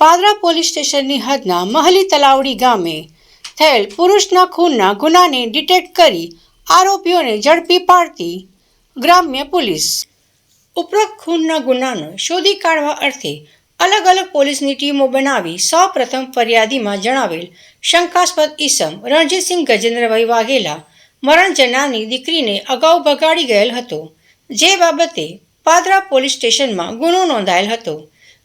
Padra police સ્ટેશનની હદના મહલી તલાવડી ગામે થયેલ પુરુષના ખૂનના ગુનાને ડિટેક્ટ કરી આરોપીઓને ઝડપી પાડતી ગ્રામ્ય પોલીસ. ઉપરોક્ત ખૂનના ગુનાનો શોધી કાઢવા અર્થે અલગ અલગ પોલીસની ટીમો બનાવી સૌ પ્રથમ ફરિયાદીમાં જણાવેલ શંકાસ્પદ ઈસમ રણજીતસિંહ ગજેન્દ્રભાઈ વાઘેલા મરણ જનાની દીકરીને અગાઉ ભગાડી ગયેલ હતો. જે બાબતે પાદરા પોલીસ સ્ટેશનમાં ગુનો નોંધાયેલ હતો.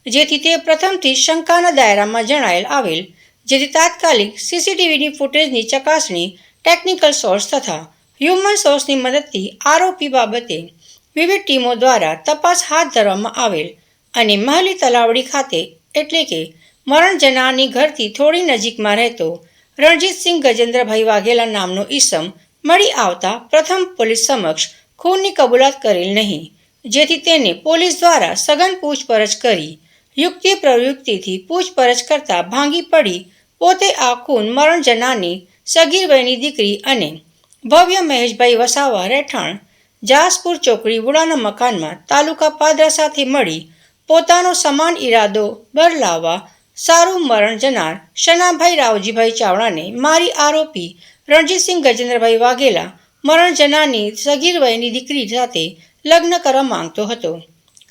જેથી તે પ્રથમથી શંકાના દાયરામાં જણાયેલ આવેલ, જેથી તાત્કાલિક સીસીટીવીની ફૂટેજની ચકાસણી ટેકનિકલ સોર્સ તથા હ્યુમન સોર્સની મદદથી આરોપી બાબતે વિવિધ ટીમો દ્વારા તપાસ હાથ ધરવામાં આવેલ અને મહલી તલાવડી ખાતે, એટલે કે મરણ જનારની ઘરથી થોડી નજીકમાં રહેતો રણજીતસિંહ ગજેન્દ્રભાઈ વાઘેલા નામનો ઈસમ મળી આવતા પ્રથમ પોલીસ સમક્ષ ખૂનની કબૂલાત કરેલ નહીં, જેથી તેને પોલીસ દ્વારા સઘન પૂછપરછ કરી યુક્તિ પ્રવૃત્તિથી પૂછપરછ કરતા ભાંગી પડી પોતે આ ખૂન મરણ જનાની સગીરભાઈની દીકરી અને ભવ્ય મહેશભાઈ વસાવા રહેઠાણ જાસપુર ચોકડી વુડાના મકાનમાં તાલુકા પાદરા સાથે મળી પોતાનો સમાન ઈરાદો બરલાવવા સારું મરણ જનાર શનાભાઈ રાવજીભાઈ ચાવડાને મારી આરોપી રણજીતસિંહ ગજેન્દ્રભાઈ વાઘેલા મરણ જનારની સગીર દીકરી સાથે લગ્ન કરવા માંગતો હતો,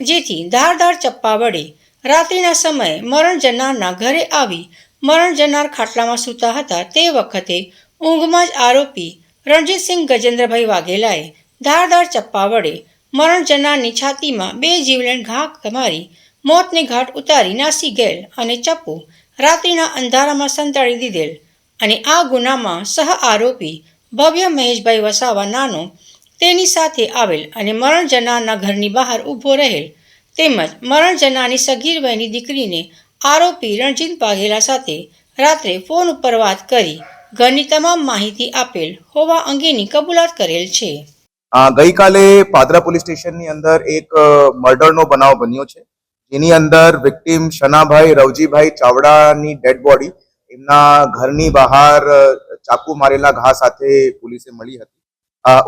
જેથી ધારદાર ચપ્પા વડે રાત્રિના સમયે મરણ જનારના ઘરે આવી મરણ જનાર ખાટલામાં સૂતા હતા તે વખતે ઊંઘમાં જ આરોપી રણજીતસિંહ ગજેન્દ્રભાઈ વાઘેલાએ ધારદાર ચપ્પા વડે મરણ જનારની છાતીમાં બે જીવલેણ ઘા મારી મોતને ઘાટ ઉતારી નાસી ગયેલ અને ચપ્પુ રાત્રિના અંધારામાં સંતાડી દીધેલ. અને આ ગુનામાં સહ આરોપી ભવ્ય મહેશભાઈ વસાવા નાનો તેની સાથે આવેલ અને મરણ જનારના ઘરની બહાર ઊભો રહેલ તેમજ મરણ જનારની સગીર વયની દીકરીને આરોપી રણજીત વાઘેલા સાથે રાત્રે ફોન ઉપર વાત કરી ઘરની તમામ માહિતી આપેલ હોવા અંગેની કબૂલાત કરેલ છે. ગઈકાલે પાદરા પોલીસ સ્ટેશનની અંદર એક મર્ડરનો બનાવ બન્યો છે. જેની અંદર વિક્ટીમ શનાભાઈ, રવજીભાઈ ચાવડાની ડેડ બોડી એમના ઘરની બહાર ચાકુ મારેલા ઘા સાથે પોલીસે મળી હતી.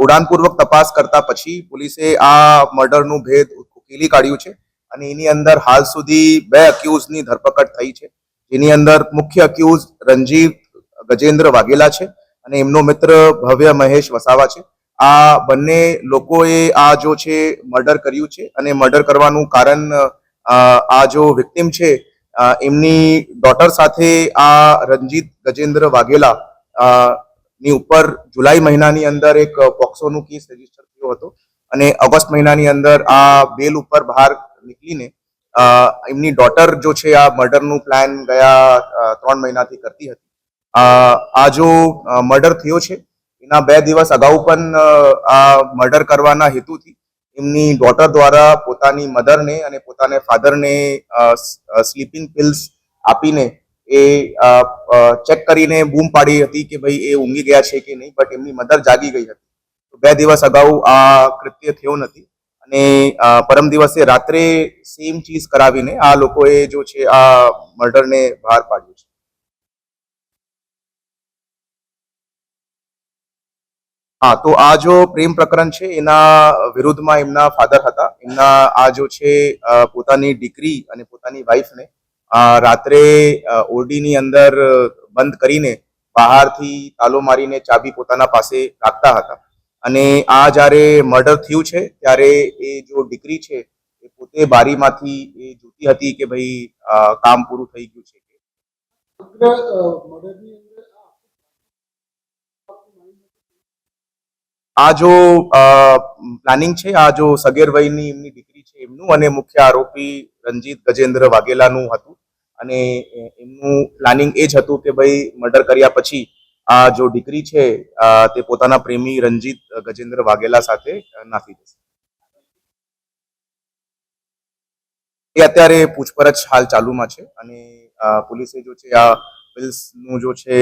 ઉડાનપૂર્વક તપાસ કરતા પછી પોલીસે આ મર્ડરનું ભેદ ઉકેલી કાઢ્યું છે અને એની અંદર હાલ સુધી બે અક્યુઝની ધરપકડ થઈ છે. જેની અંદર મુખ્ય અક્યુઝ રંજીવ ગજેન્દ્ર વાઘેલા છે અને એમનો મિત્ર ભવ્ય મહેશ વસાવા છે. આ બંને લોકોએ આ જો છે મર્ડર કર્યું છે અને મર્ડર કરવાનું કારણ આ જો વિક્ટિમ છે એમની ડોટર સાથે આ રંજીત ગજેન્દ્ર વાઘેલા ની ઉપર જુલાઈ મહિનાની અંદર એક પોક્સોનું કેસ રજિસ્ટર થયો હતો. અને ઓગસ્ટ મહિનાની અંદર આ બેલ ઉપર બહાર નીકળીને એમની ડોટર જો છે આ મર્ડરનું પ્લાન ગયા ત્રણ મહિનાથી કરતી હતી. આ જો મર્ડર થયો છે, એના બે દિવસ અગાઉ પણ આ મર્ડર કરવાના હેતુથી એમની ડોટર દ્વારા પોતાની મધરને અને પોતાને ફાધરને સ્લીપિંગ પિલ્સ આપીને એ ચેક કરીને બૂમ પાડી હતી કે ભાઈ એ ઊંઘી ગયા છે કે નહીં બટ એમની મધર જાગી ગઈ હતી. બે દિવસ અગાઉ આ કૃત્ય થયું નથી. અને પરમ દિવસે રાત્રે સેમ ચીઝ કરાવીને આ લોકોએ જો છે આ મર્ડરને બહાર પાડ્યું છે. હા, તો આ જો પ્રેમ પ્રકરણ છે, એના વિરુદ્ધમાં એમના ફાધર હતા. એમના આ જો છે પોતાની દીકરી અને પોતાની વાઈફને રાત્રે ઓરડીની અંદર બંધ કરીને બહારથી તાલો મારીને ચાબી પોતાના પાસે રાખતા હતા. અને આ જ્યારે મર્ડર થયું છે ત્યારે એ જો દીકરી છે એ પોતે બારીમાંથી એ જોતી હતી કે ભાઈ કામ પૂરું થઈ ગયું છે. આ જો પ્લાનિંગ છે આ જો સગેર વયની એમની દીકરી છે એમનું અને મુખ્ય આરોપી રંજીત ગજેન્દ્ર વાઘેલાનું હતું. અને એમનું પ્લાનિંગ એ જ હતું કે ભાઈ મર્ડર કર્યા પછી આ જો દીકરી છે તે પોતાના પ્રેમી રંજીત ગજેન્દ્ર વાઘેલા સાથે નાખી દેશે. એ અત્યારે પૂછપરછ હાલ ચાલુમાં છે અને પોલીસે જો છે આ બિલ્સનું જો છે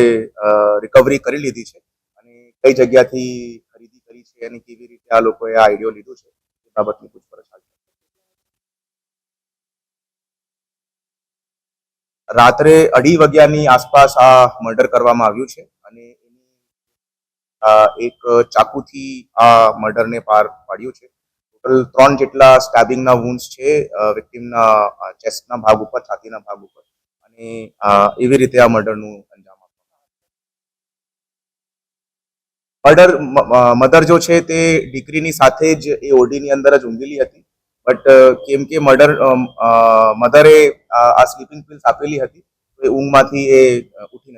રિકવરી કરી લીધી છે અને કઈ જગ્યાથી ખરીદી કરી છે અને કેવી રીતે આ લોકોએ આ આઈડિયો લીધો છે, એ બાબતની પૂછપરછ હાલ રાત્રે અઢી વાગ્યાની આસપાસ આ મર્ડર કરવામાં આવ્યું છે. અને એની એક ચાકુથી આ મર્ડરને પાર પાડ્યો છે. ટોટલ ત્રણ જેટલા સ્ટેબિંગના વુન્સ છે વિક્ટિમના ચેસ્ટના ભાગ ઉપર, છાતીના ભાગ ઉપર. અને એવી રીતે આ મર્ડરનું અંજામ મર્ડર મધર જો છે તે દીકરીની સાથે જ એ ઓડીની અંદર જ ઊંઘેલી હતી. બટ કેમ કે મર્ડર મધરે આ સ્લીપિંગ પિલ્સ આપેલી હતી, તો એ ઊંઘમાંથી એ ઉઠી